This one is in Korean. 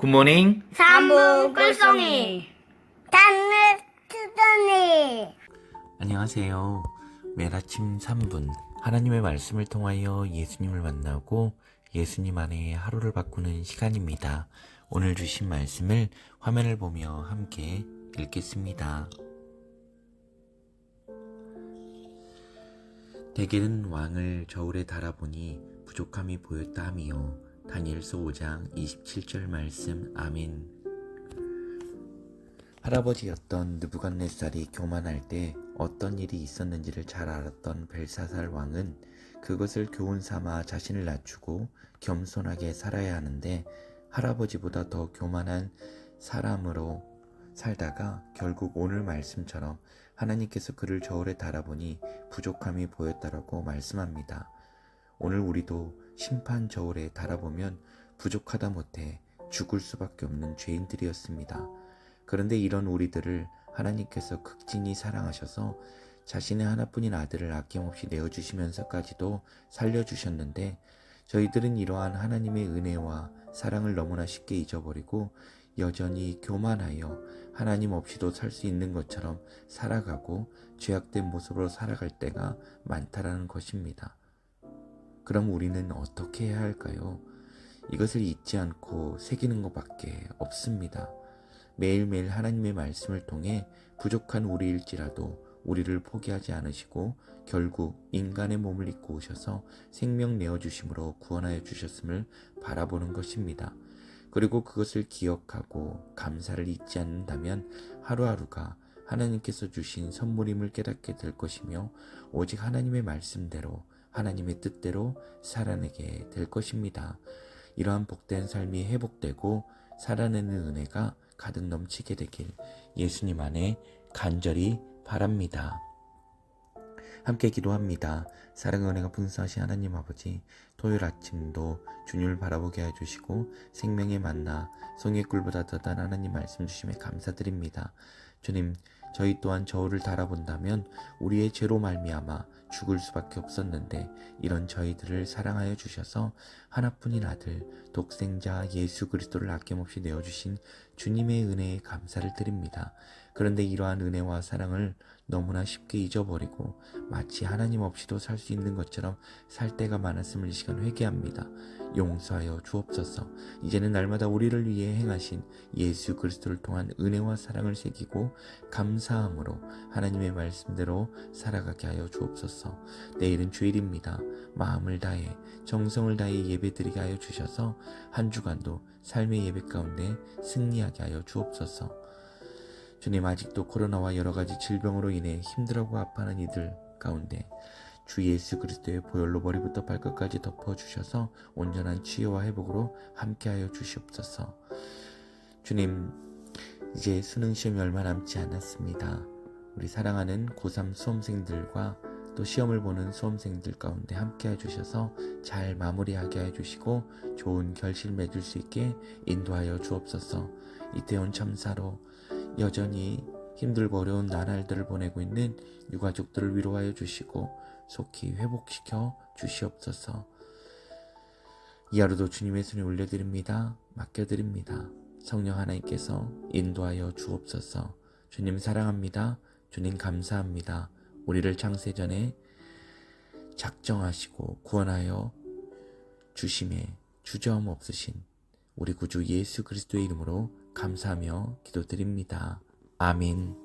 굿모닝. 삼부 꿀송이 단을 트더니 안녕하세요. 매일 아침 3분 하나님의 말씀을 통하여 예수님을 만나고 예수님 안에 하루를 바꾸는 시간입니다. 오늘 주신 말씀을 화면을 보며 함께 읽겠습니다. 대개는 왕을 저울에 달아보니 부족함이 보였다 하며 다니엘서 5장 27절 말씀 아멘 할아버지였던 느부갓네살이 교만할 때 어떤 일이 있었는지를 잘 알았던 벨사살 왕은 그것을 교훈 삼아 자신을 낮추고 겸손하게 살아야 하는데 할아버지보다 더 교만한 사람으로 살다가 결국 오늘 말씀처럼 하나님께서 그를 저울에 달아보니 부족함이 보였다라고 말씀합니다. 오늘 우리도 심판 저울에 달아보면 부족하다 못해 죽을 수밖에 없는 죄인들이었습니다. 그런데 이런 우리들을 하나님께서 극진히 사랑하셔서 자신의 하나뿐인 아들을 아낌없이 내어주시면서까지도 살려주셨는데 저희들은 이러한 하나님의 은혜와 사랑을 너무나 쉽게 잊어버리고 여전히 교만하여 하나님 없이도 살 수 있는 것처럼 살아가고 죄악된 모습으로 살아갈 때가 많다라는 것입니다. 그럼 우리는 어떻게 해야 할까요? 이것을 잊지 않고 새기는 것밖에 없습니다. 매일매일 하나님의 말씀을 통해 부족한 우리일지라도 우리를 포기하지 않으시고 결국 인간의 몸을 입고 오셔서 생명 내어주심으로 구원하여 주셨음을 바라보는 것입니다. 그리고 그것을 기억하고 감사를 잊지 않는다면 하루하루가 하나님께서 주신 선물임을 깨닫게 될 것이며 오직 하나님의 말씀대로 하나님의 뜻대로 살아내게 될 것입니다. 이러한 복된 삶이 회복되고 살아내는 은혜가 가득 넘치게 되길 예수님 안에 간절히 바랍니다. 함께 기도합니다. 사랑의 은혜가 분수하신 하나님 아버지, 토요일 아침도 주님을 바라보게 해주시고 생명의 만나 성의 꿀보다 더단 하나님 말씀 주심에 감사드립니다. 주님, 저희 또한 저울을 달아본다면 우리의 죄로 말미암아 죽을 수밖에 없었는데 이런 저희들을 사랑하여 주셔서 하나뿐인 아들 독생자 예수 그리스도를 아낌없이 내어 주신 주님의 은혜에 감사를 드립니다. 그런데 이러한 은혜와 사랑을 너무나 쉽게 잊어버리고 마치 하나님 없이도 살 수 있는 것처럼 살 때가 많았음을 이 시간 회개합니다. 용서하여 주옵소서. 이제는 날마다 우리를 위해 행하신 예수 그리스도를 통한 은혜와 사랑을 새기고 감사함으로 하나님의 말씀대로 살아가게 하여 주옵소서. 내일은 주일입니다. 마음을 다해 정성을 다해 예배드리게 하여 주셔서 한 주간도 삶의 예배 가운데 승리하게 하여 주옵소서. 주님 아직도 코로나와 여러 가지 질병으로 인해 힘들어하고 아파하는 이들 가운데 주 예수 그리스도의 보혈로 머리부터 발끝까지 덮어 주셔서 온전한 치유와 회복으로 함께하여 주시옵소서. 주님 이제 수능 시험이 얼마 남지 않았습니다. 우리 사랑하는 고3 수험생들과 또 시험을 보는 수험생들 가운데 함께 해 주셔서 잘 마무리하게 해주시고 좋은 결실 맺을 수 있게 인도하여 주옵소서. 이태원 참사로 여전히 힘들고 어려운 나날들을 보내고 있는 유가족들을 위로하여 주시고 속히 회복시켜 주시옵소서. 이 하루도 주님의 손에 올려드립니다. 맡겨드립니다. 성령 하나님께서 인도하여 주옵소서. 주님 사랑합니다. 주님 감사합니다. 우리를 창세 전에 작정하시고 구원하여 주심에 주저함 없으신 우리 구주 예수 그리스도의 이름으로 감사하며 기도드립니다. 아멘.